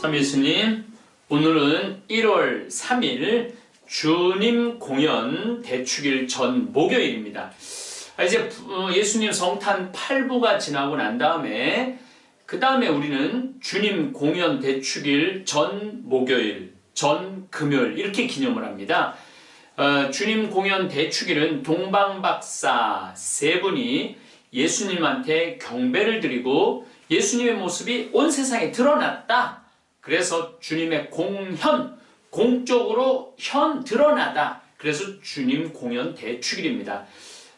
참 예수님, 오늘은 1월 3일 주님 공연 대축일 전 목요일입니다. 아, 이제 부- 예수님 성탄 8부가 지나고 난 다음에 그 다음에 우리는 주님 공연 대축일 전 목요일, 전 금요일 이렇게 기념을 합니다. 어, 주님 공연 대축일은 동방박사 세 분이 예수님한테 경배를 드리고 예수님의 모습이 온 세상에 드러났다. 그래서 주님의 공현, 공적으로 현 드러나다. 그래서 주님 공연 대축일입니다.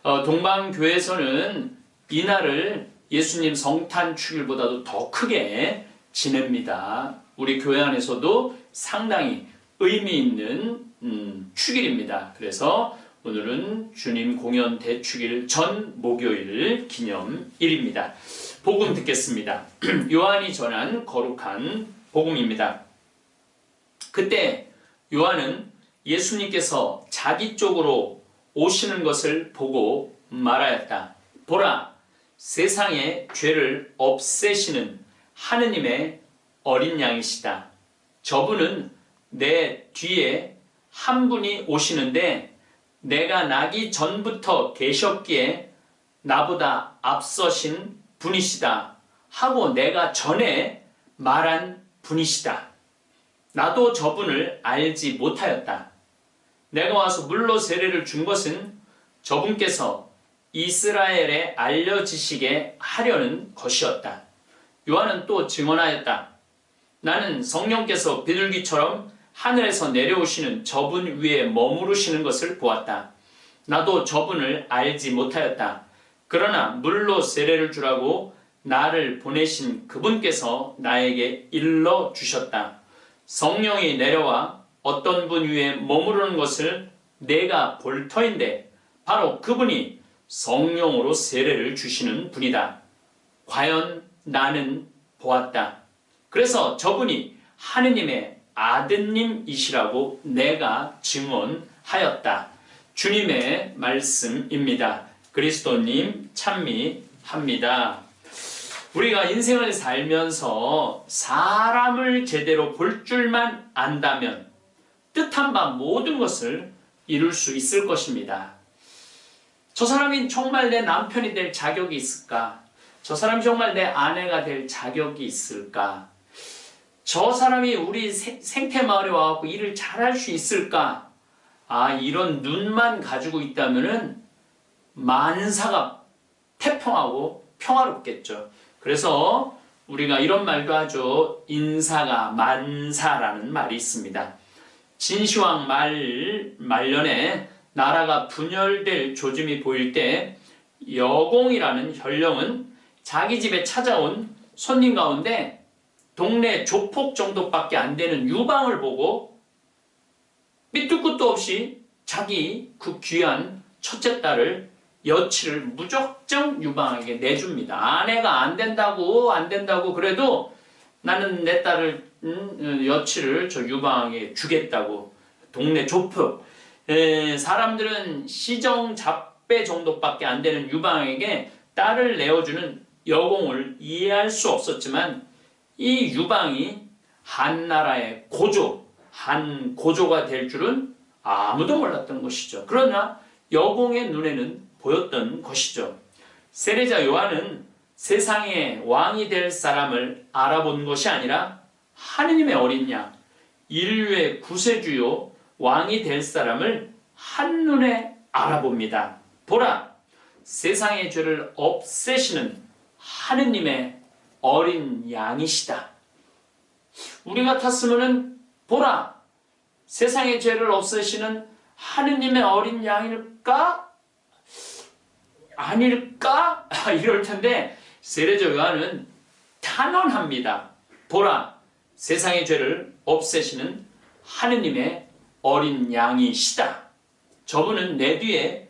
어, 동방교회에서는 이날을 예수님 성탄 축일보다도 더 크게 지냅니다. 우리 교회 안에서도 상당히 의미 있는 음, 축일입니다. 그래서 오늘은 주님 공연 대축일 전 목요일 기념일입니다. 복음 듣겠습니다. 요한이 전한 거룩한 복음입니다. 그때 요한은 예수님께서 자기 쪽으로 오시는 것을 보고 말하였다. 보라, 세상의 죄를 없애시는 하느님의 어린 양이시다. 저분은 내 뒤에 한 분이 오시는데 내가 나기 전부터 계셨기에 나보다 앞서신 분이시다 하고 내가 전에 말한 분이시다. 나도 저분을 알지 못하였다. 내가 와서 물로 세례를 준 것은 저분께서 이스라엘에 알려지시게 하려는 것이었다. 요한은 또 증언하였다. 나는 성령께서 비둘기처럼 하늘에서 내려오시는 저분 위에 머무르시는 것을 보았다. 나도 저분을 알지 못하였다. 그러나 물로 세례를 주라고 나를 보내신 그분께서 나에게 일러 주셨다. 성령이 내려와 어떤 분 위에 머무르는 것을 내가 볼 터인데 바로 그분이 성령으로 세례를 주시는 분이다. 과연 나는 보았다. 그래서 저분이 하느님의 아드님이시라고 내가 증언하였다. 주님의 말씀입니다. 그리스도님 찬미합니다. 우리가 인생을 살면서 사람을 제대로 볼 줄만 안다면 뜻한 바 모든 것을 이룰 수 있을 것입니다. 저 사람이 정말 내 남편이 될 자격이 있을까? 저 사람이 정말 내 아내가 될 자격이 있을까? 저 사람이 우리 생- 생태마을에 와갖고 일을 잘할 수 있을까? 아, 이런 눈만 가지고 있다면은 만사가 태평하고 평화롭겠죠. 그래서 우리가 이런 말도 하죠. 인사가 만사라는 말이 있습니다. 진시황 말, 말년에 나라가 분열될 조짐이 보일 때 여공이라는 현령은 자기 집에 찾아온 손님 가운데 동네 조폭 정도밖에 안 되는 유방을 보고 밑도 끝도 없이 자기 그 귀한 첫째 딸을 여치를 무작정 유방에게 내줍니다. 아내가 안 된다고 안 된다고 그래도 나는 내 딸을 음, 여치를 저 유방에게 주겠다고 동네 에, 사람들은 시정 잡배 정도밖에 안 되는 유방에게 딸을 내어주는 여공을 이해할 수 없었지만 이 유방이 한 나라의 고조, 한 고조가 될 줄은 아무도 몰랐던 것이죠. 그러나 여공의 눈에는 보였던 것이죠. 세례자 요한은 세상의 왕이 될 사람을 알아본 것이 아니라 하느님의 어린 양, 인류의 구세주요 왕이 될 사람을 한눈에 알아봅니다. 보라, 세상의 죄를 없애시는 하느님의 어린 양이시다. 우리 같았으면은 보라, 세상의 죄를 없애시는 하느님의 어린 양일까? 아닐까? 이럴 텐데 세례자 요한은 단언합니다. 보라, 세상의 죄를 없애시는 하느님의 어린 양이시다. 저분은 내 뒤에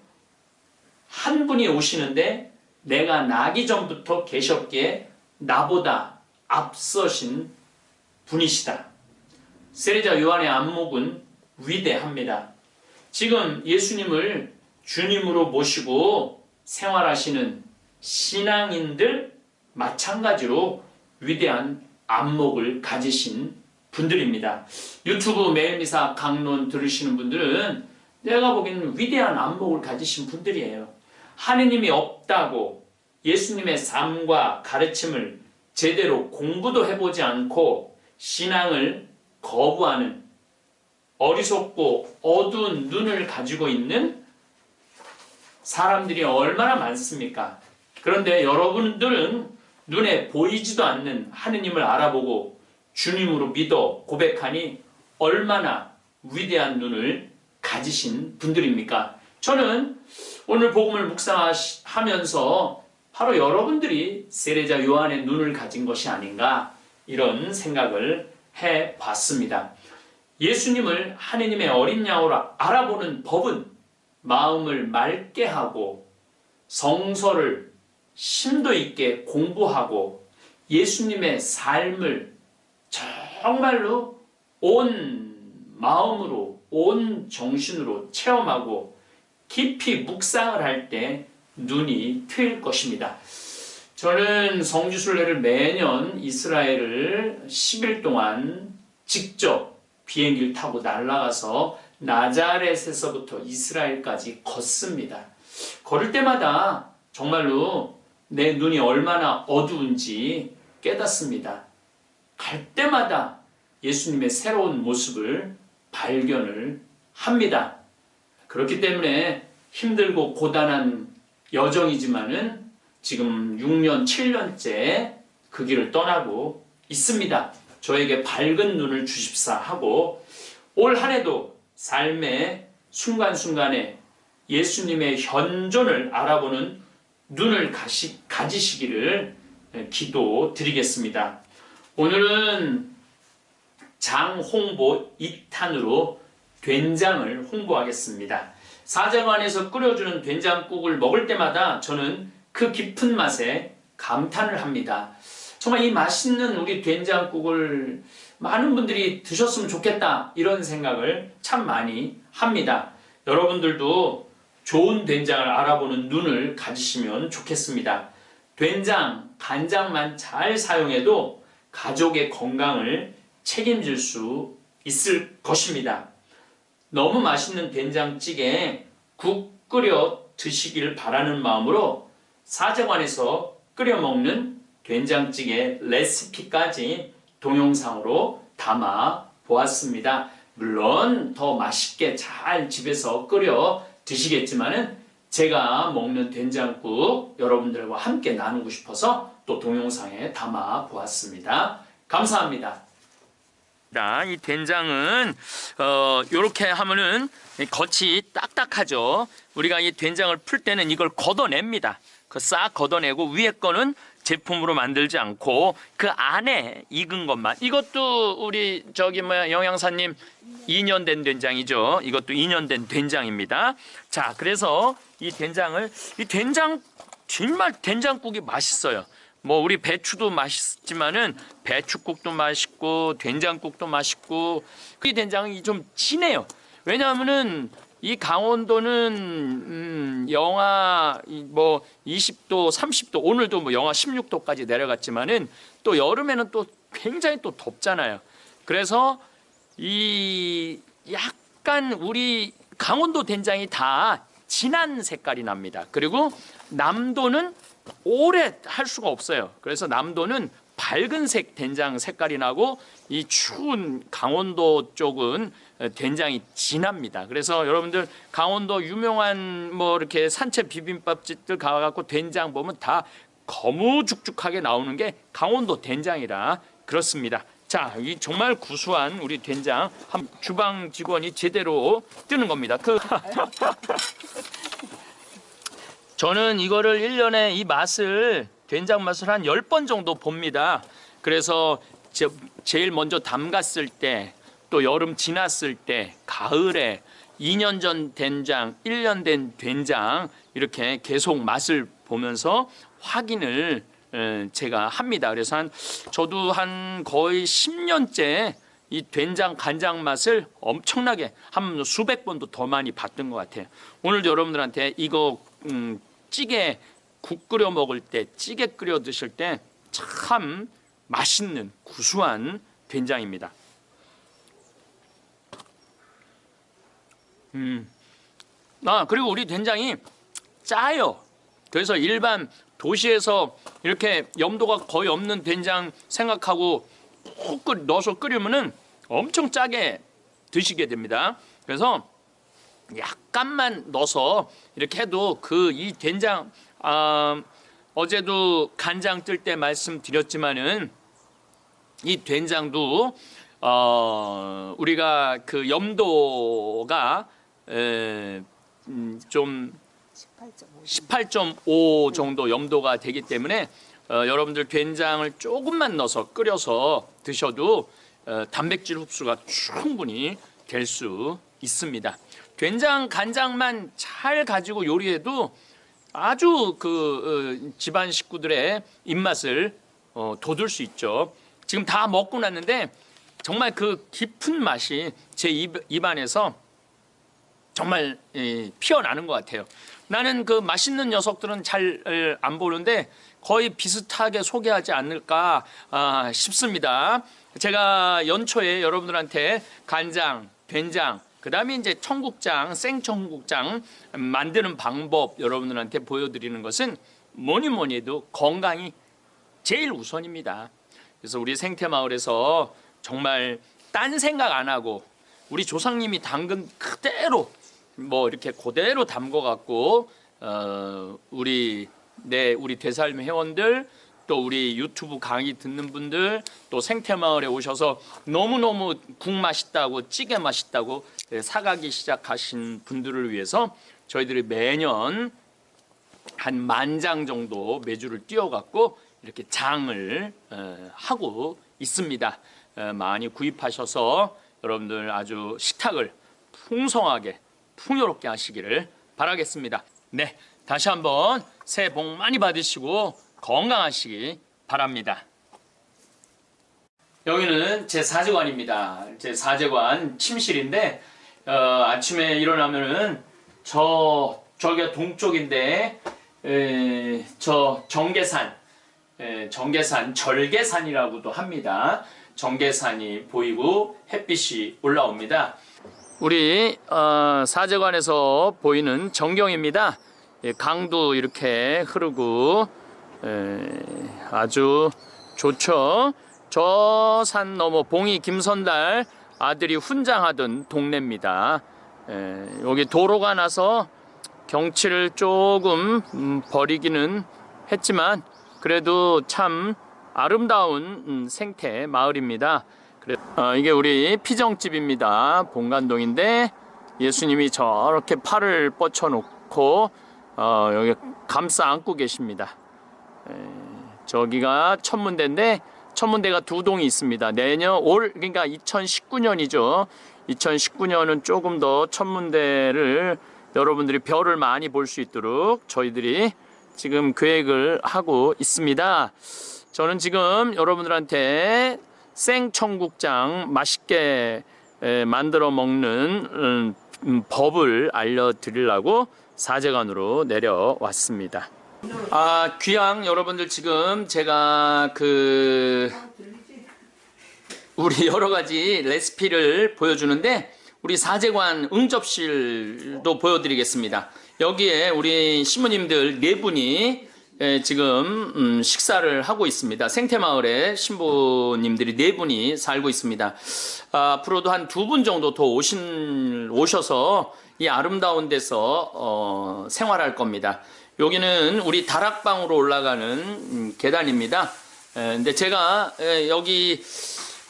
한 분이 오시는데 내가 나기 전부터 계셨기에 나보다 앞서신 분이시다. 세례자 요한의 안목은 위대합니다. 지금 예수님을 주님으로 모시고 생활하시는 신앙인들 마찬가지로 위대한 안목을 가지신 분들입니다. 유튜브 매일미사 강론 들으시는 분들은 내가 보기에는 위대한 안목을 가지신 분들이에요. 하느님이 없다고 예수님의 삶과 가르침을 제대로 공부도 해보지 않고 신앙을 거부하는 어리석고 어두운 눈을 가지고 있는 사람들이 얼마나 많습니까? 그런데 여러분들은 눈에 보이지도 않는 하느님을 알아보고 주님으로 믿어 고백하니 얼마나 위대한 눈을 가지신 분들입니까? 저는 오늘 복음을 묵상하면서 바로 여러분들이 세례자 요한의 눈을 가진 것이 아닌가 이런 생각을 해 봤습니다. 예수님을 하느님의 어린 양으로 알아보는 법은 마음을 맑게 하고 성서를 심도 있게 공부하고 예수님의 삶을 정말로 온 마음으로 온 정신으로 체험하고 깊이 묵상을 할 때 눈이 트일 것입니다. 저는 성지순례를 매년 이스라엘을 10일 동안 직접 비행기를 타고 날아가서 나자렛에서부터 이스라엘까지 걷습니다. 걸을 때마다 정말로 내 눈이 얼마나 어두운지 깨닫습니다. 갈 때마다 예수님의 새로운 모습을 발견을 합니다. 그렇기 때문에 힘들고 고단한 여정이지만은 지금 6년, 7년째 그 길을 떠나고 있습니다. 저에게 밝은 눈을 주십사 하고 올 한 해도 삶의 순간순간에 예수님의 현존을 알아보는 눈을 가시, 가지시기를 기도 드리겠습니다. 오늘은 장 홍보 2탄으로 된장을 홍보하겠습니다. 사자관에서 끓여주는 된장국을 먹을 때마다 저는 그 깊은 맛에 감탄을 합니다. 정말 이 맛있는 우리 된장국을 많은 분들이 드셨으면 좋겠다 이런 생각을 참 많이 합니다. 여러분들도 좋은 된장을 알아보는 눈을 가지시면 좋겠습니다. 된장, 간장만 잘 사용해도 가족의 건강을 책임질 수 있을 것입니다. 너무 맛있는 된장찌개 국 끓여 드시길 바라는 마음으로 사정관에서 끓여 먹는 된장찌개 레시피까지 동영상으로 담아 보았습니다. 물론 더 맛있게 잘 집에서 끓여 드시겠지만은 제가 먹는 된장국 여러분들과 함께 나누고 싶어서 또 동영상에 담아 보았습니다. 감사합니다. 이 된장은 어 요렇게 하면은 겉이 딱딱하죠. 우리가 이 된장을 풀 때는 이걸 걷어냅니다. 그 싹 걷어내고 위에 거는 제품으로 만들지 않고 그 안에 익은 것만 이것도 우리 저기 뭐야 영양사님 2년 된 된장이죠. 이것도 2년 된 된장입니다. 자, 그래서 이 된장을 이 된장 정말 된장국이 맛있어요. 뭐 우리 배추도 맛있지만은 배추국도 맛있고 된장국도 맛있고 그 된장이 좀 진해요. 왜냐하면은 이 강원도는 음 영하 이뭐 20도, 30도 오늘도 뭐 영하 16도까지 내려갔지만은 또 여름에는 또 굉장히 또 덥잖아요. 그래서 이 약간 우리 강원도 된장이 다 진한 색깔이 납니다. 그리고 남도는 오래 할 수가 없어요. 그래서 남도는 밝은색 된장 색깔이 나고 이 추운 강원도 쪽은 된장이 진합니다. 그래서 여러분들 강원도 유명한 뭐 이렇게 산채 비빔밥집들 가갖고 된장 보면 다 거무죽죽하게 나오는 게 강원도 된장이라 그렇습니다. 자, 이 정말 구수한 우리 된장 한 주방 직원이 제대로 뜨는 겁니다. 그 저는 이거를 1년에 이 맛을 된장 맛을 한 10번 정도 봅니다. 그래서 제, 제일 먼저 담갔을 때 또 여름 지났을 때 가을에 2년 전 된장, 1년 된 된장 이렇게 계속 맛을 보면서 확인을 에, 제가 합니다. 그래서 한 저도 한 거의 10년째 이 된장 간장 맛을 엄청나게 한 수백 번도 더 많이 봤던 것 같아요. 오늘도 여러분들한테 이거 음, 찌개 국 끓여 먹을 때 찌개 끓여 드실 때 참 맛있는 구수한 된장입니다. 음. 아, 그리고 우리 된장이 짜요. 그래서 일반 도시에서 이렇게 염도가 거의 없는 된장 생각하고 푹 끓- 넣어서 끓이면은 엄청 짜게 드시게 됩니다. 그래서 약간만 넣어서 이렇게 해도 그 이 된장 아, 어제도 간장 뜰 때 말씀드렸지만은 이 된장도 어, 우리가 그 염도가 에, 음, 좀 18.5 정도 염도가 되기 때문에 어, 여러분들 된장을 조금만 넣어서 끓여서 드셔도 어, 단백질 흡수가 충분히 될 수 있습니다. 된장 간장만 잘 가지고 요리해도 아주 그 어, 집안 식구들의 입맛을 어, 돋울 수 있죠. 지금 다 먹고 났는데 정말 그 깊은 맛이 제 입, 입안에서 정말 예, 피어나는 것 같아요. 나는 그 맛있는 녀석들은 잘 안 보는데 거의 비슷하게 소개하지 않을까 아, 싶습니다. 제가 연초에 여러분들한테 간장, 된장, 그 다음에 이제 청국장, 생청국장 만드는 방법 여러분들한테 보여드리는 것은 뭐니 뭐니 해도 건강이 제일 우선입니다. 그래서 우리 생태마을에서 정말 딴 생각 안 하고 우리 조상님이 담근 그대로 뭐 이렇게 그대로 담궈 갖고 어 우리 내 우리 되살림 회원들 또 우리 유튜브 강의 듣는 분들 또 생태마을에 오셔서 너무너무 국 맛있다고 찌개 맛있다고 예, 사가기 시작하신 분들을 위해서 저희들이 매년 한 만 장 정도 매주를 띄워갖고 이렇게 장을 어, 하고 있습니다. 어, 많이 구입하셔서 여러분들 아주 식탁을 풍성하게 풍요롭게 하시기를 바라겠습니다. 네, 다시 한번 새해 복 많이 받으시고 건강하시기 바랍니다. 여기는 제 사제관입니다. 제 사제관 침실인데 어, 아침에 일어나면은 저 저기가 동쪽인데 에, 저 정계산 에, 정계산 절계산이라고도 합니다. 정계산이 보이고 햇빛이 올라옵니다. 우리 어, 사제관에서 보이는 정경입니다. 예, 강도 이렇게 흐르고 에, 아주 좋죠. 저 산 너머 봉이 김선달 아들이 훈장하던 동네입니다. 에, 여기 도로가 나서 경치를 조금 음, 버리기는 했지만 그래도 참 아름다운 음, 생태 마을입니다. 어, 이게 우리 피정집입니다. 본관동인데 예수님이 저렇게 팔을 뻗쳐놓고 어, 여기 감싸 안고 계십니다. 에, 저기가 천문대인데 천문대가 두 동이 있습니다. 내년 올 그러니까 2019년이죠. 2019년은 조금 더 천문대를 여러분들이 별을 많이 볼 수 있도록 저희들이 지금 계획을 하고 있습니다. 저는 지금 여러분들한테 생청국장 맛있게 에, 만들어 먹는 음, 음, 법을 알려드리려고 사제관으로 내려왔습니다. 아 귀양 여러분들 지금 제가 그 우리 여러 가지 레시피를 보여주는데 우리 사제관 응접실도 보여드리겠습니다. 여기에 우리 신부님들 네 분이 예, 지금 음, 식사를 하고 있습니다. 생태마을에 신부님들이 네 분이 살고 있습니다. 아, 앞으로도 한 두 분 정도 더 오신 오셔서 이 아름다운 데서 어, 생활할 겁니다. 여기는 우리 다락방으로 올라가는 음, 계단입니다. 에, 근데 제가 에, 여기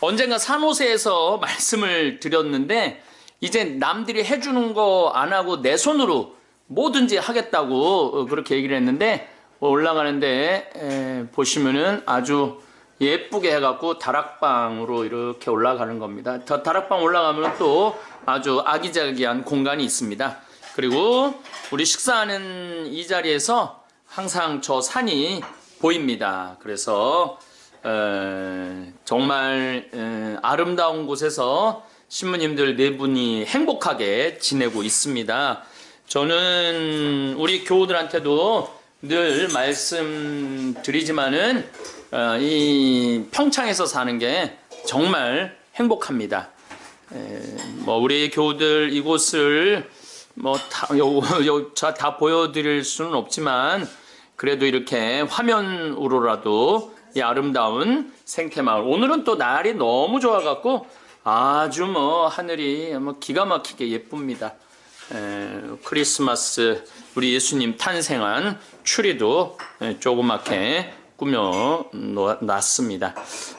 언젠가 산호세에서 말씀을 드렸는데 이제 남들이 해주는 거 안 하고 내 손으로 뭐든지 하겠다고 어, 그렇게 얘기를 했는데 어, 올라가는데 에, 보시면은 아주 예쁘게 해갖고 다락방으로 이렇게 올라가는 겁니다. 더 다락방 올라가면 또 아주 아기자기한 공간이 있습니다. 그리고 우리 식사하는 이 자리에서 항상 저 산이 보입니다. 그래서 에, 정말 에, 아름다운 곳에서 신부님들 네 분이 행복하게 지내고 있습니다. 저는 우리 교우들한테도 늘 말씀드리지만은 어, 이 평창에서 사는 게 정말 행복합니다. 에, 뭐 우리 교우들 이곳을 뭐다다 보여드릴 수는 없지만 그래도 이렇게 화면으로라도 이 아름다운 생태마을 오늘은 또 날이 너무 좋아갖고 아주 뭐 하늘이 뭐 기가 막히게 예쁩니다. 에, 크리스마스 우리 예수님 탄생한 추리도 에, 조그맣게 꾸며 놓- 놨습니다.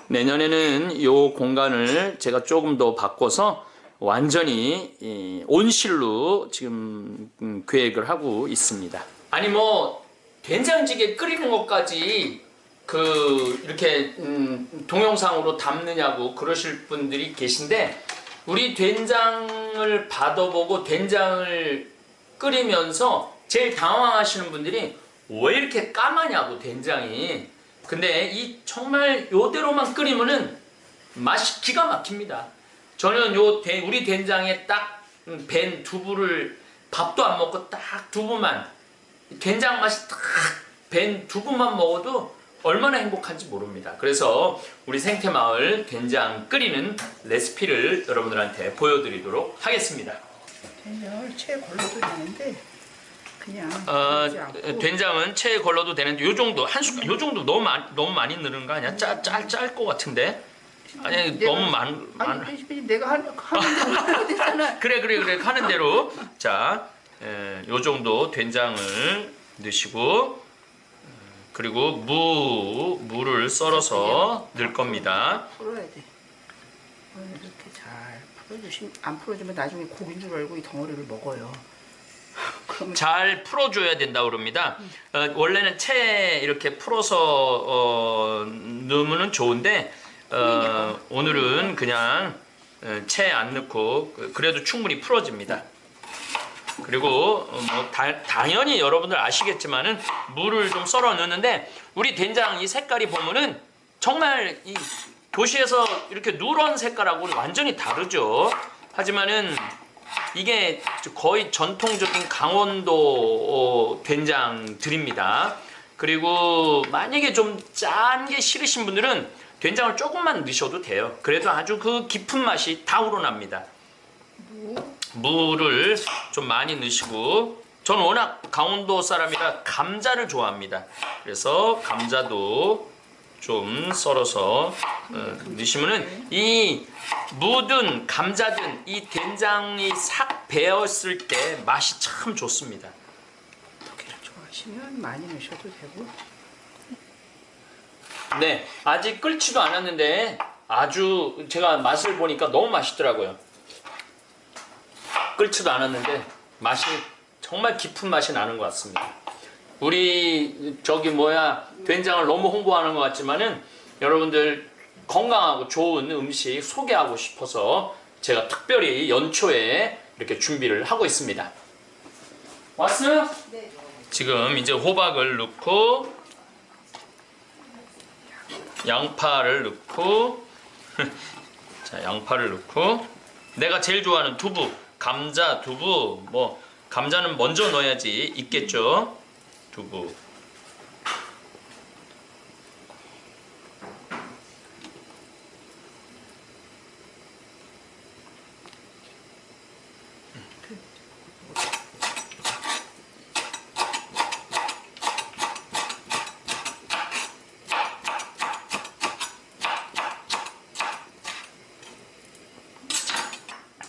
내년에는 이 공간을 제가 조금 더 바꿔서 완전히 이 온실로 지금 음, 계획을 하고 있습니다. 아니 뭐 된장찌개 끓이는 것까지 그 이렇게 음, 동영상으로 담느냐고 그러실 분들이 계신데 우리 된장을 받아보고 된장을 끓이면서 제일 당황하시는 분들이 왜 이렇게 까마냐고 된장이 근데 이 정말 요대로만 끓이면은 맛이 기가 막힙니다 저는 요 된- 우리 된장에 딱 밴 두부를 밥도 안 먹고 딱 두부만 된장 맛이 딱 밴 두부만 먹어도 얼마나 행복한지 모릅니다. 그래서 우리 생태마을 된장 끓이는 레시피를 여러분들한테 보여드리도록 하겠습니다. 된장을 채 걸러도 되는데 그냥 어, 않고 된장은 체에 걸러도 되는데 요 정도 한 숟갈 요 정도 너무 많 너무 많이 넣는 거 아니야? 짤짤짤것 같은데 아니 내가- 너무 많 많. 아니 대신 내가 한 하는 대로. 그래 그래 그래 하는 대로 자, 에, 요 정도 된장을 넣으시고 음, 그리고 무 무를 썰어서 넣을 겁니다. 풀어야 돼. 어, 이렇게 잘 풀어주시면 안 풀어주면 나중에 고기인 줄 알고 이 덩어리를 먹어요. 잘 풀어줘야 된다 고 그럽니다. 어, 원래는 채 이렇게 풀어서 어, 넣으면 좋은데 어, 오늘은 그냥 어, 채안 넣고 그- 그래도 충분히 풀어집니다. 그리고 어, 뭐 다- 당연히 여러분들 아시겠지만은 물을 좀 썰어 넣는데 우리 된장 이 색깔이 보면은 정말 이 도시에서 이렇게 누런 색깔하고는 완전히 다르죠. 하지만은 이게 거의 전통적인 강원도 어, 된장들입니다. 그리고 만약에 좀 짠 게 싫으신 분들은 된장을 조금만 넣으셔도 돼요. 그래도 아주 그 깊은 맛이 다 우러납니다. 무를 좀 많이 넣으시고 저는 워낙 강원도 사람이라 감자를 좋아합니다. 그래서 감자도 좀 썰어서 어, 넣으시면은 이 무든 감자든 이 된장이 싹 배었을 때 맛이 참 좋습니다. 고기를 좋아하시면 많이 넣으셔도 되고 네, 아직 끓지도 않았는데 아주 제가 맛을 보니까 너무 맛있더라고요. 끓지도 않았는데 맛이 정말 깊은 맛이 나는 것 같습니다. 우리 저기 뭐야 된장을 너무 홍보하는 것 같지만은 여러분들 건강하고 좋은 음식 소개하고 싶어서 제가 특별히 연초에 이렇게 준비를 하고 있습니다. 왔어요? 네. 지금 이제 호박을 넣고 양파를 넣고 자 양파를 넣고 내가 제일 좋아하는 두부 감자 두부 뭐 감자는 먼저 넣어야지 있겠죠 두부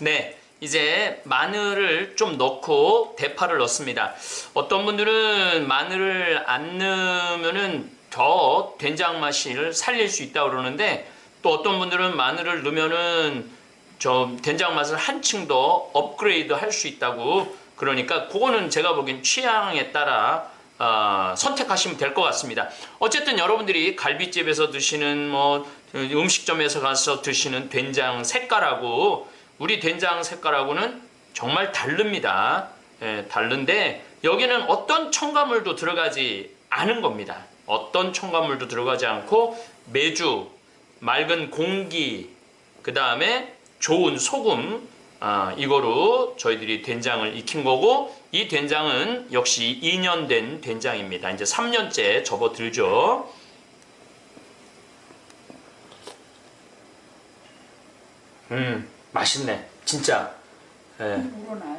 네, 이제 마늘을 좀 넣고 대파를 넣습니다. 어떤 분들은 마늘을 안 넣으면은 더 된장 맛을 살릴 수 있다고 그러는데 또 어떤 분들은 마늘을 넣으면은 좀 된장 맛을 한층 더 업그레이드 할 수 있다고 그러니까 그거는 제가 보기엔 취향에 따라 아, 선택하시면 될 것 같습니다. 어쨌든 여러분들이 갈비집에서 드시는 뭐 음식점에서 가서 드시는 된장 색깔하고 우리 된장 색깔하고는 정말 다릅니다. 예, 다른데 여기는 어떤 첨가물도 들어가지 않은 겁니다. 어떤 첨가물도 들어가지 않고 매주 맑은 공기 그 다음에 좋은 소금 아, 이거로 저희들이 된장을 익힌 거고 이 된장은 역시 2년 된 된장입니다. 이제 3년째 접어들죠. 음, 맛있네. 진짜. 예.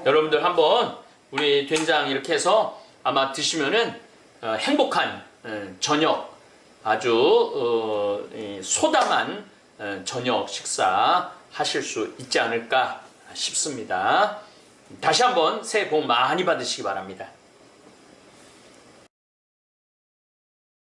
여러분들 한번 우리 된장 이렇게 해서 아마 드시면은 어, 행복한 어, 저녁 아주 어, 이 소담한 어, 저녁 식사 하실 수 있지 않을까 싶습니다. 다시 한번 새해 복 많이 받으시기 바랍니다.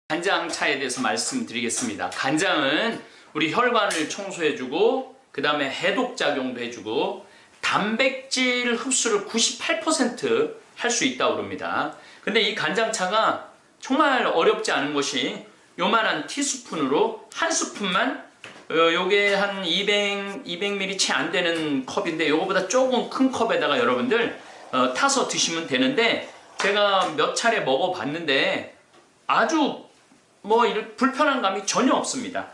간장 차에 대해서 말씀드리겠습니다. 간장은 우리 혈관을 청소해주고 그 다음에 해독 작용도 해주고 단백질 흡수를 98%할 수 있다고 그럽니다. 근데 이 간장차가 정말 어렵지 않은 것이 요만한 티스푼으로 한 스푼만 어, 요게 한 200, 200ml 채 안 되는 컵인데 요거보다 조금 큰 컵에다가 여러분들 어, 타서 드시면 되는데 제가 몇 차례 먹어봤는데 아주 뭐 불편한 감이 전혀 없습니다.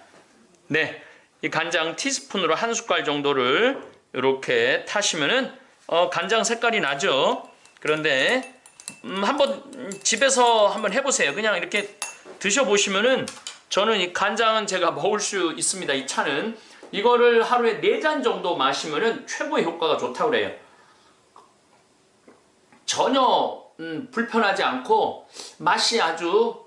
네, 이 간장 티스푼으로 한 숟갈 정도를 이렇게 타시면은 어, 간장 색깔이 나죠. 그런데 음, 한번 집에서 한번 해보세요. 그냥 이렇게 드셔보시면은 저는 이 간장은 제가 먹을 수 있습니다. 이 차는 이거를 하루에 네잔 정도 마시면은 최고의 효과가 좋다고 그래요. 전혀 음, 불편하지 않고 맛이 아주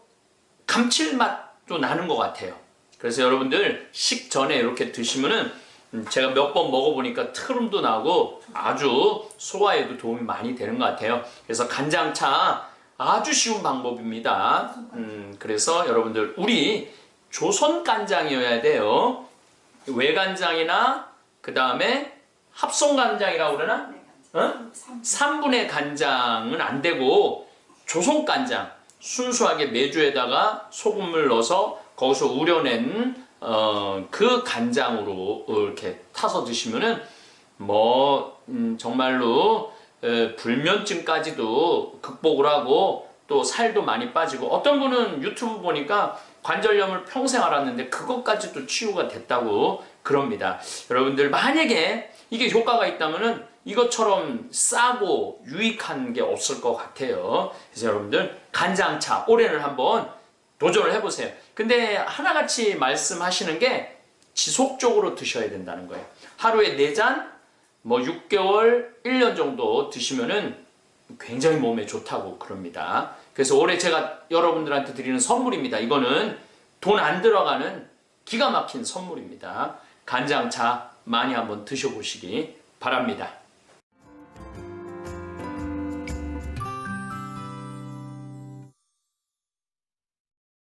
감칠맛도 나는 것 같아요. 그래서 여러분들 식전에 이렇게 드시면은 음, 제가 몇 번 먹어보니까 트름도 나고 아주 소화에도 도움이 많이 되는 것 같아요. 그래서 간장차 아주 쉬운 방법입니다. 음, 그래서 여러분들 우리 조선 간장이어야 돼요. 외간장이나 그 다음에 합성 간장이라고 그러나? 어? 3분의 간장은 안 되고 조선 간장 순수하게 메주에다가 소금을 넣어서 거기서 우려낸 어, 그 간장으로 이렇게 타서 드시면은 뭐 음, 정말로 에, 불면증까지도 극복을 하고 또 살도 많이 빠지고 어떤 분은 유튜브 보니까 관절염을 평생 앓았는데 그것까지도 치유가 됐다고 그럽니다. 여러분들 만약에 이게 효과가 있다면은 이것처럼 싸고 유익한 게 없을 것 같아요. 그래서 여러분들 간장차 올해는 한번 도전을 해보세요. 근데 하나같이 말씀하시는 게 지속적으로 드셔야 된다는 거예요. 하루에 4잔, 뭐 6개월, 1년 정도 드시면은 굉장히 몸에 좋다고 그럽니다. 그래서 올해 제가 여러분들한테 드리는 선물입니다. 이거는 돈 안 들어가는 기가 막힌 선물입니다. 간장차 많이 한번 드셔보시기 바랍니다.